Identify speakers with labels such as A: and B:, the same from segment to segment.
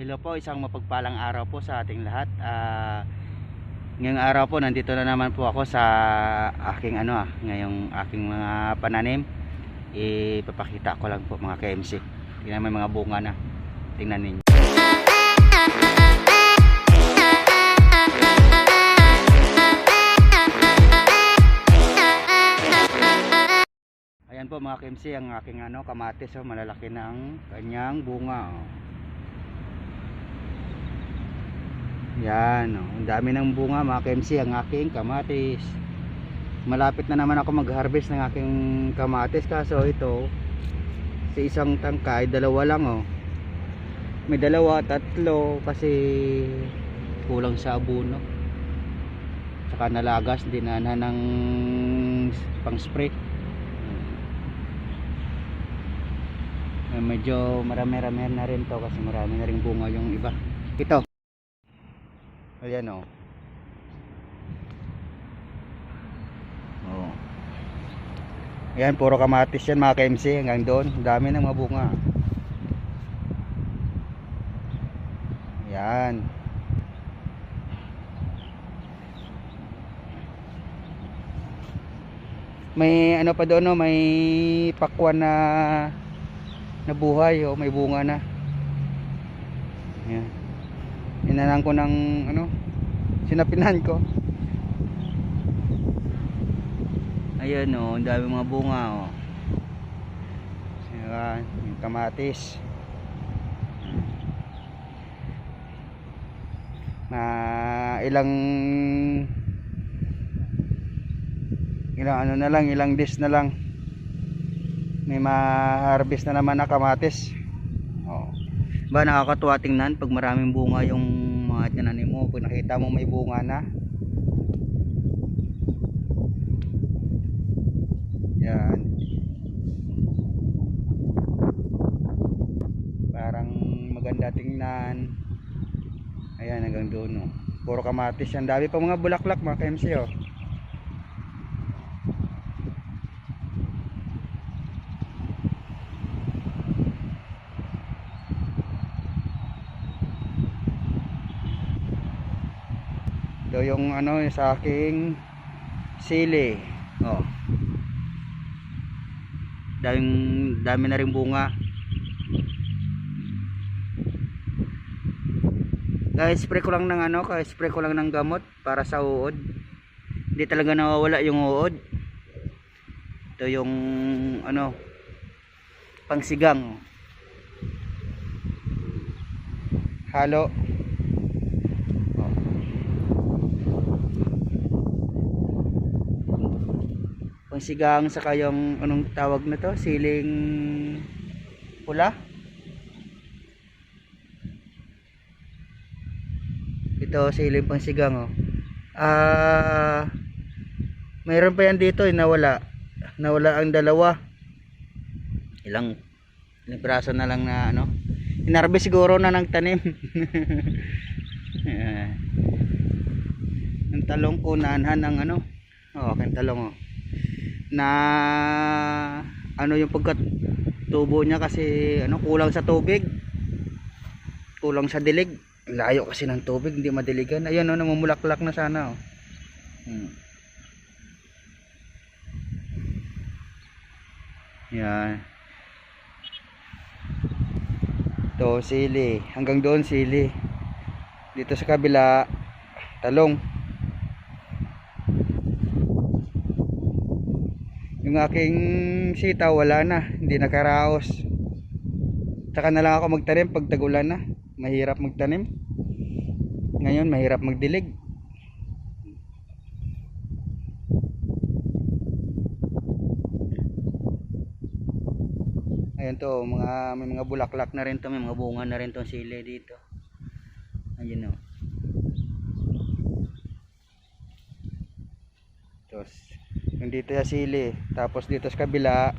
A: Hello po, isang mapagpalang araw po sa ating lahat. Ah, ngayong araw po, nandito na naman po ako sa aking ano ah, ngayong aking mga pananim. Ipapakita ko lang po mga KMC. Tingnan yung mga bunga na. Tingnan ninyo. Ayan po mga KMC, ang aking ano, kamatis. Oh, malalaki na ang kanyang bunga. Oh. Yan, oh. ang dami ng bunga mga KMC ang aking kamatis. Malapit na naman ako mag-harvest ng aking kamatis kaso ito sa isang tangkay, dalawa lang oh. May dalawa, tatlo kasi kulang sa abuno. Saka nalagas din na ng pang spray. Medyo marami-rami na rin to kasi marami na rin bunga yung iba. Ito. Ayan o. Oh. Ayan, puro kamatis yan mga KMC hanggang doon. Dami ng mga bunga. Ayan. May ano pa doon no, may pakwan na nabuhay o may bunga na. Ayan. Inanan ko ng ano, sinapinan ko. Ayan o, ang dami mga bunga o. Ayan, yung kamatis. Na ilang ilang ano na lang, ilang days na lang may ma-harvest na naman na kamatis. Oh. Ba nakakatuwa tingnan pag maraming bunga yung mga tinanim mo, pag nakita mo may bunga na. Yan. Parang maganda tingnan. Ayan hanggang doon oh. Puro kamatis yan. Dami pa mga bulaklak mga KMC oh. Ito yung ano yung sa aking sili. Oh. Daming dami na rin bunga. Guys, spray ko lang ng ano, kaya spray ko lang ng gamot para sa uod. Hindi talaga nawawala yung uod. Ito yung ano pangsigang. Halo. Pangsigang saka yung anong tawag na to? Siling pula? Ito siling pangsigang oh. Ah mayroon pa yan dito eh nawala. Nawala ang dalawa. Ilang ilang piraso na lang na ano? Inarbe siguro na ng tanim. Ang talong ko naanhan ng ano? Oh aking talong oh na ano yung pagkat tubo niya kasi ano kulang sa tubig. Kulang sa dilig. Layo kasi ng tubig hindi madiligan. Ayun no namumulaklak na sana oh. hmm. yan. To sili. Hanggang doon sili. Dito sa kabila talong yung aking sitaw wala na. Hindi nakaraos. Saka na lang ako magtanim pag tagulan na. Mahirap magtanim. Ngayon mahirap magdilig. Ayan to mga may mga bulaklak na rin to. May mga bunga na rin tong sili dito. Ayun o tapos yung dito sa sili. Tapos dito sa kabila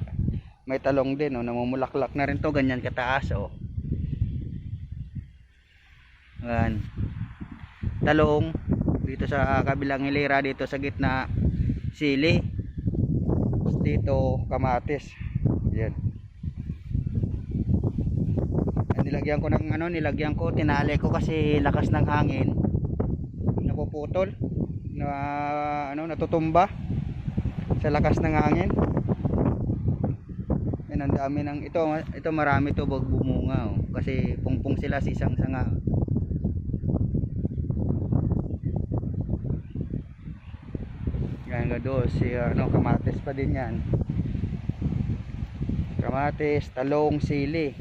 A: may talong din oh, namumulaklak na rin to. Ganyan kataas oh. Ayan. talong dito sa kabilang hilera dito sa gitna. Sili. Dito kamatis. Yan yan nila nilagyan ko ng ano nilagyan ko tinali ko kasi lakas ng hangin. Napuputol. Na ano natutumba sa lakas ng hangin. Yan ang dami ng ito ito marami to bag bumunga oh. kasi pungpong sila sa isang sanga yan nga do si ano kamatis pa din yan. Kamatis talong sili.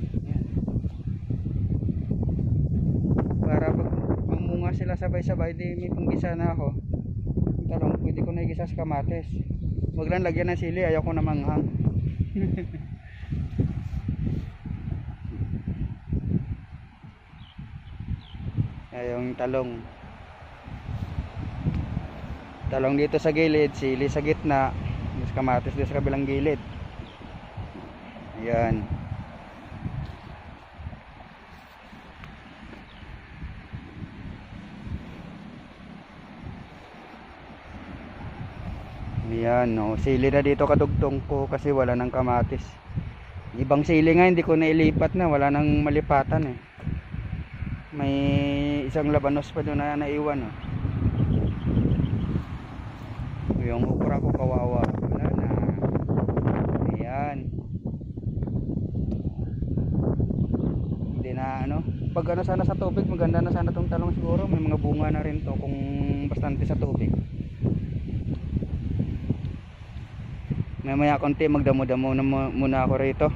A: Para pag mamunga sila sabay-sabay di may panggisa na ako. Talong pwede ko na igisa sa kamatis wag lang lagyan ng sili ayaw ko na manghang Ayan yung talong. Talong dito sa gilid sili sa gitna. Mas kamatis dito sa kabilang gilid. Ayan ayan no. Sili na dito kadugtong ko kasi wala nang kamatis. Ibang sili nga hindi ko nailipat na. Wala nang malipatan eh. May isang labanos pa doon na naiwan oh. yung okra ko kawawa. Wala na. Ayan. Hindi na ano. Pag ano sana sa tubig maganda na sana tong talong siguro. May mga bunga na rin to kung bastante sa tubig mamaya konti magdamo-damo na mu- muna ako rito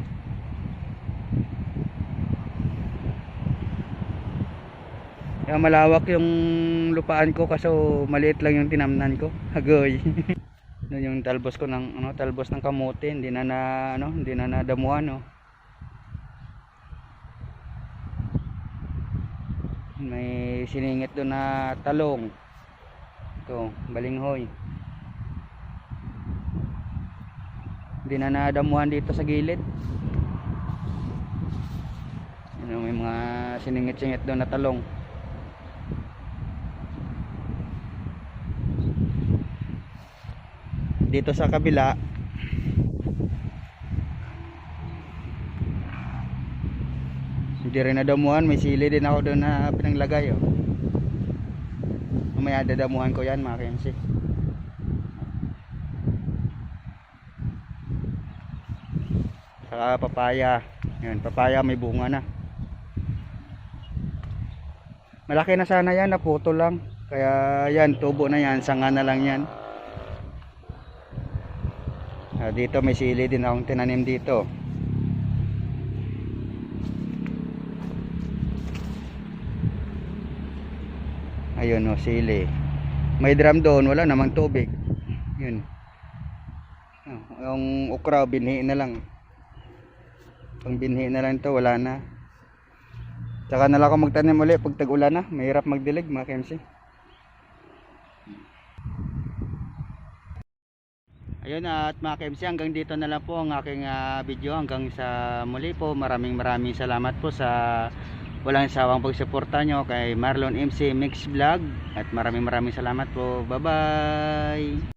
A: Kaya malawak yung lupaan ko kaso maliit lang yung tinamnan ko. Hagoy. Yun yung talbos ko ng ano, talbos ng kamote, hindi na na ano, hindi na nadamuhan, no. May siningit doon na talong. Ito, balinghoy. Hindi na nadamuhan dito sa gilid. Ano, may mga siningit-singit doon na talong. dito sa kabila hindi rin nadamuhan may sili din ako doon na pinanglagay oh. mamaya dadamuhan ko yan mga KMC saka papaya yan papaya may bunga na malaki na sana yan naputol lang kaya yan tubo na yan sanga na lang yan Ah, dito may sili din akong tinanim dito. Ayun oh, sili. May drum doon, wala namang tubig. Yun. Oh, yung okra binhi na lang. Pang binhi na lang to, wala na. Tsaka na lang ako magtanim ulit pag tag-ulan na. Mahirap magdilig mga KMC. Ayun at mga KMC hanggang dito na lang po ang aking ah, video hanggang sa muli po maraming maraming salamat po sa walang sawang pagsuporta nyo kay Marlon MC Mix Vlog at maraming maraming salamat po bye bye